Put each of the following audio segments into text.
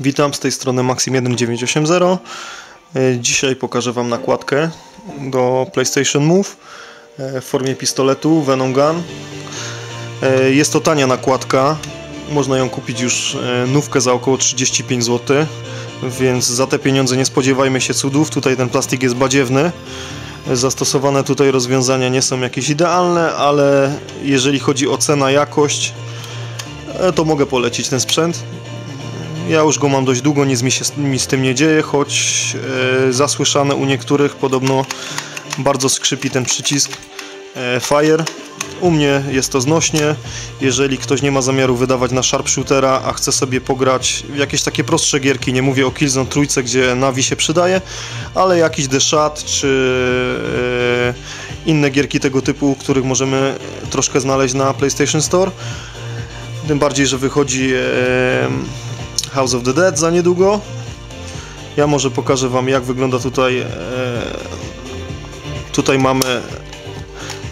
Witam z tej strony Maxim1980. E, Dzisiaj pokażę Wam nakładkę do PlayStation Move e, w formie pistoletu Venom Gun. E, Jest to tania nakładka, można ją kupić już nówkę za około 35 zł, więc za te pieniądze nie spodziewajmy się cudów. Tutaj ten plastik jest badziewny. Zastosowane tutaj rozwiązania nie są jakieś idealne, ale jeżeli chodzi o cena, jakość, to mogę polecić ten sprzęt. Ja już go mam dość długo, nic mi się mi z tym nie dzieje, choć e, zasłyszane u niektórych podobno bardzo skrzypi ten przycisk e, Fire. U mnie jest to znośnie. Jeżeli ktoś nie ma zamiaru wydawać na sharpshootera, a chce sobie pograć w jakieś takie prostsze gierki, nie mówię o Killzone trójce, gdzie Navi się przydaje, ale jakiś The czy e, inne gierki tego typu, których możemy troszkę znaleźć na PlayStation Store. Tym bardziej, że wychodzi e, House of the Dead za niedługo. Ja może pokażę Wam jak wygląda tutaj. E, tutaj mamy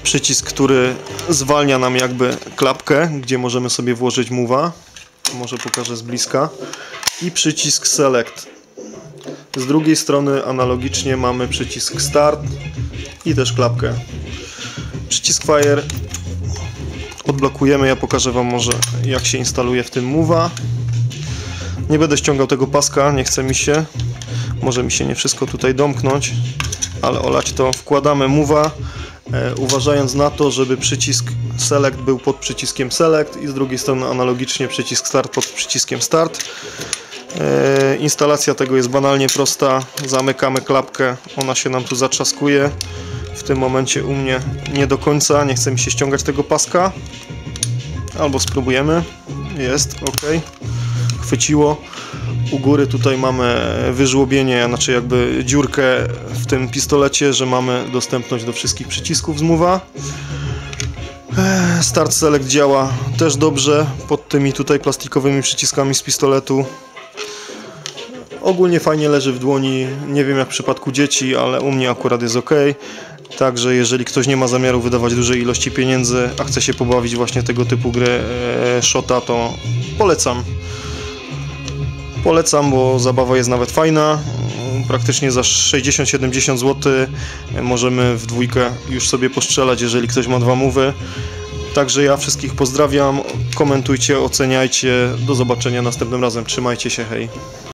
przycisk, który zwalnia nam jakby klapkę, gdzie możemy sobie włożyć mowa. Może pokażę z bliska. I przycisk Select. Z drugiej strony analogicznie mamy przycisk Start i też klapkę. Przycisk Fire odblokujemy. Ja pokażę Wam może jak się instaluje w tym mowa. Nie będę ściągał tego paska, nie chce mi się. Może mi się nie wszystko tutaj domknąć, ale olać to. Wkładamy mowa, e, uważając na to, żeby przycisk select był pod przyciskiem select i z drugiej strony analogicznie przycisk start pod przyciskiem start. E, instalacja tego jest banalnie prosta. Zamykamy klapkę, ona się nam tu zatrzaskuje. W tym momencie u mnie nie do końca, nie chce mi się ściągać tego paska. Albo spróbujemy. Jest, ok chwyciło. U góry tutaj mamy wyżłobienie, znaczy jakby dziurkę w tym pistolecie, że mamy dostępność do wszystkich przycisków z. Eee, Start Select działa też dobrze pod tymi tutaj plastikowymi przyciskami z pistoletu. Ogólnie fajnie leży w dłoni, nie wiem jak w przypadku dzieci, ale u mnie akurat jest ok. Także jeżeli ktoś nie ma zamiaru wydawać dużej ilości pieniędzy, a chce się pobawić właśnie tego typu gry e, Shota, to polecam. Polecam, bo zabawa jest nawet fajna. Praktycznie za 60-70 zł możemy w dwójkę już sobie postrzelać, jeżeli ktoś ma dwa mówy. Także ja wszystkich pozdrawiam, komentujcie, oceniajcie. Do zobaczenia następnym razem. Trzymajcie się, hej.